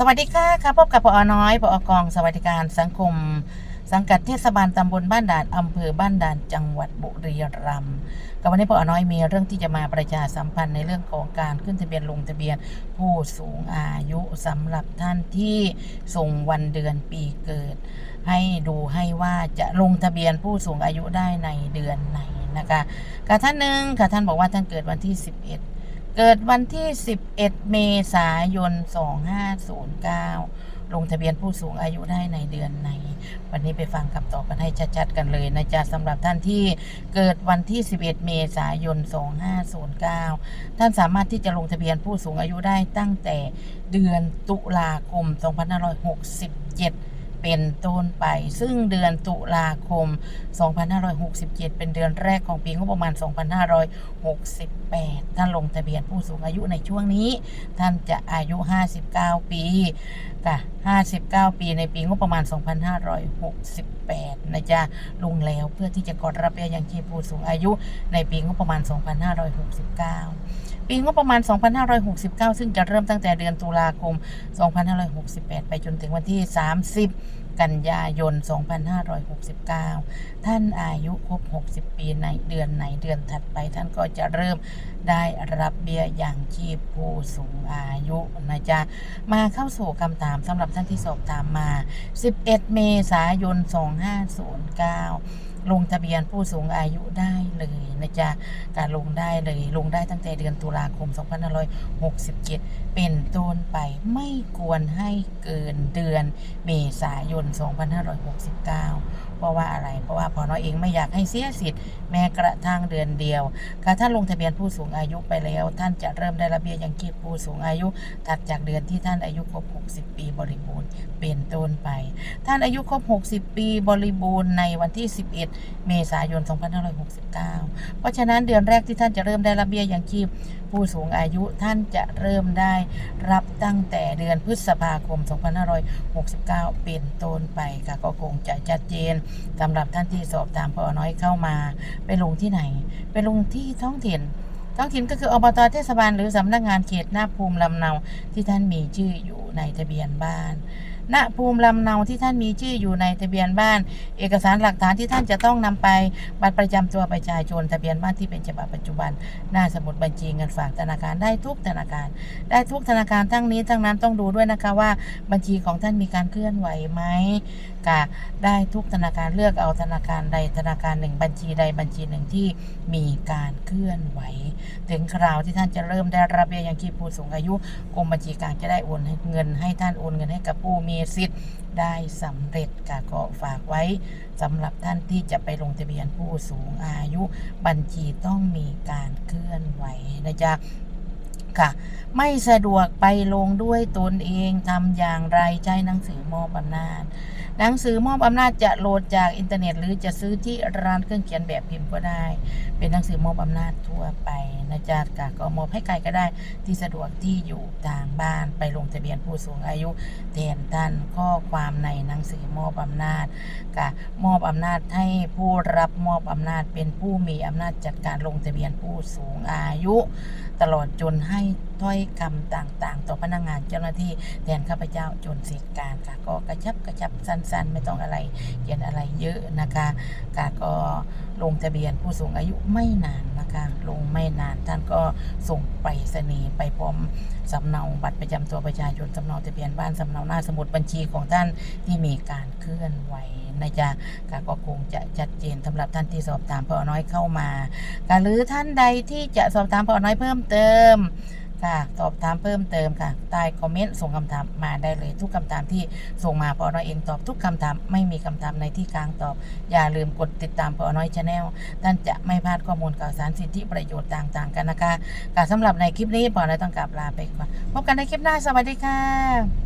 สวัสดีค่ะค่ะพบกับปอน้อยปอกอง สวัสดิการสังคม สังกัดเทศบาลตำบลบ้านด่านอำเภอบ้านด่านจังหวัดบุรีรัมย์กับวันนี้ปอน้อยมีเรื่องที่จะมาประชาสัมพันธ์ในเรื่องของการขึ้นทะเบียนลงทะเบียนผู้สูงอายุสำหรับท่านที่ส่งวันเดือนปีเกิด ให้ดูให้ว่าจะลงทะเบียนผู้สูงอายุได้ในเดือนไหนนะคะกับท่านหนึ่งค่ะท่านบอกว่าท่านเกิดวันที่ 11 เกิดวันที่ 11 เมษายน 2509 ลงทะเบียนผู้สูงอายุได้ในเดือนไหน วันนี้ไปฟังคำตอบกันให้ชัดๆกันเลยนะจ๊ะสำหรับท่านที่เกิดวันที่ 11 เมษายน 2509 ท่านสามารถที่จะลงทะเบียนผู้สูงอายุได้ตั้งแต่เดือนตุลาคม 2567เป็นต้นไป ซึ่งเดือนตุลาคม 2567 เป็นเดือนแรกของปีงบประมาณ 2560 2568ท่านลงทะเบียนผู้สูงอายุในช่วงนี้ ท่านจะอายุ 59 ปีค่ะ59 ปีในปีงบประมาณ 2568 นะจ๊ะลงแล้วเพื่อที่จะกดรับเบี้ยยังชีพผู้สูงอายุในปีงบประมาณ 2569 ปีงบประมาณ 2569 ซึ่งจะเริ่มตั้งแต่เดือนตุลาคม 2568 ไปจนถึงวันที่ 30 กันยายน 2569 ท่านอายุครบ 60 ปีในเดือนไหนเดือนถัดไปท่านก็จะเริ่มได้รับเบี้ยอย่างชีพผู้สูงอายุนะจ๊ะ มาเข้าสู่คำถามสำหรับท่านที่สอบถามมา 11 เมษายน 2509 ลงทะเบียนผู้สูงอายุได้เลยนะจ๊ะการลงได้เลยลงได้ตั้งแต่เดือนตุลาคม 2567 เป็นต้นไปไม่ควรให้เกินเดือนเมษายน 2569 เพราะว่าอะไร เพราะว่าพอน้อยเองไม่อยากให้เสียสิทธิ์แม้กระทั่งเดือนเดียวค่ะท่านลงทะเบียนผู้สูงอายุไปแล้ว ท่านจะเริ่มได้รับเบี้ยยังชีพผู้สูงอายุถัดจากเดือนที่ท่านอายุครบ 60 ปีบริบูรณ์เป็นต้นไป ท่านอายุครบ 60 ปีบริบูรณ์ในวันที่ 11เมษายน 2569 เพราะฉะนั้นเดือนแรกที่ท่านจะเริ่มได้รับเบี้ยยังชีพผู้สูงอายุท่านจะเริ่มได้รับตั้งแต่เดือนพฤษภาคม 2569 เป็นต้นไปค่ะก็คงจะชัดเจนสำหรับท่านที่สอบตามพอน้อยเข้ามา ไปลงที่ไหน ไปลงที่ท้องถิ่นท้องถิ่นก็คืออบตเทศบาลหรือสำนักงานเขตหน้าภูมิลำเนาที่ท่านมีชื่ออยู่ในทะเบียนบ้าน ณภูมิลำเนาที่ท่านมีชื่ออยู่ในทะเบียนบ้าน เอกสารหลักฐานที่ท่านจะต้องนำไปบัตรประจำตัวประชาชนทะเบียนบ้านที่เป็นฉบับปัจจุบัน หน้าสมุดบัญชีเงินฝากธนาคารได้ทุกธนาคาร ได้ทุกธนาคารทั้งนี้ทั้งนั้นต้องดูด้วยนะคะว่าบัญชีของท่านมีการเคลื่อนไหวไหม กะได้ทุกธนาคารเลือกเอาธนาคารใดธนาคารหนึ่ง บัญชีใดบัญชีหนึ่งที่มีการเคลื่อนไหว ถึงคราวที่ท่านจะเริ่มได้รับเบี้ยยังชีพผู้สูงอายุกรมบัญชีกลางจะได้โอนเงิน ให้ท่านโอนเงินให้กับผู้มีสิทธิ์ได้สำเร็จค่ะก็ฝากไว้สำหรับท่านที่จะไปลงทะเบียนผู้สูงอายุ บัญชีต้องมีการเคลื่อนไหวนะจ๊ะค่ะไม่สะดวกไปลงด้วยตนเองทำอย่างไรใช้หนังสือมอบอำนาจ หนังสือมอบอำนาจจะโหลดจากอินเทอร์เน็ต หรือจะซื้อที่ร้านเครื่องเขียนแบบพิมพ์ก็ได้ เป็นหนังสือมอบอำนาจทั่วไปนะจ๊ะค่ะก็มอบให้ใครก็ได้ที่สะดวกที่อยู่ทางบ้านไปลงทะเบียนผู้สูงอายุแทนท่านข้อความในหนังสือมอบอำนาจค่ะมอบอำนาจให้ผู้รับมอบอำนาจเป็นผู้มีอำนาจจัดการลงทะเบียนผู้สูงอายุ ตลอดจนให้ถ้อยคำต่างๆ ต่อพนักงานเจ้าหน้าที่แทนข้าพเจ้าจนเสร็จการค่ะ ก็กระชับกระชับสั้นๆ ไม่ต้องอะไรเขียนอะไรเยอะนะคะค่ะก็ลงทะเบียนผู้สูงอายุไม่นานนะคะ ลงไม่นานท่านก็ส่งไปรษณีย์ไปพร้อมสำเนาบัตรประจำตัวประชาชนสำเนาทะเบียนบ้านสำเนาหน้าสมุดบัญชีของท่านที่มีการเคลื่อนไหวนะจ๊ะก็คงจะชัดเจนสำหรับท่านที่สอบถามพอน้อยเข้ามาค่หรือท่านใดที่จะสอบถามพอน้อยเพิ่มเติม ค่ะสอบถามเพิ่มเติมค่ะใต้คอมเมนต์ส่งคำถามมาได้เลย ทุกคำถามที่ส่งมาพอน้อยเองตอบทุกคำถามไม่มีคำถามในที่กลางตอบ อย่าลืมกดติดตามพอน้อยชาแนลท่านจะไม่พลาดข้อมูลข่าวสารสิทธิประโยชน์ต่างๆ กันนะคะค่ะสำหรับในคลิปนี้พอน้อยต้องกลับลาไปก่อนพบกันในคลิปหน้าสวัสดีค่ะ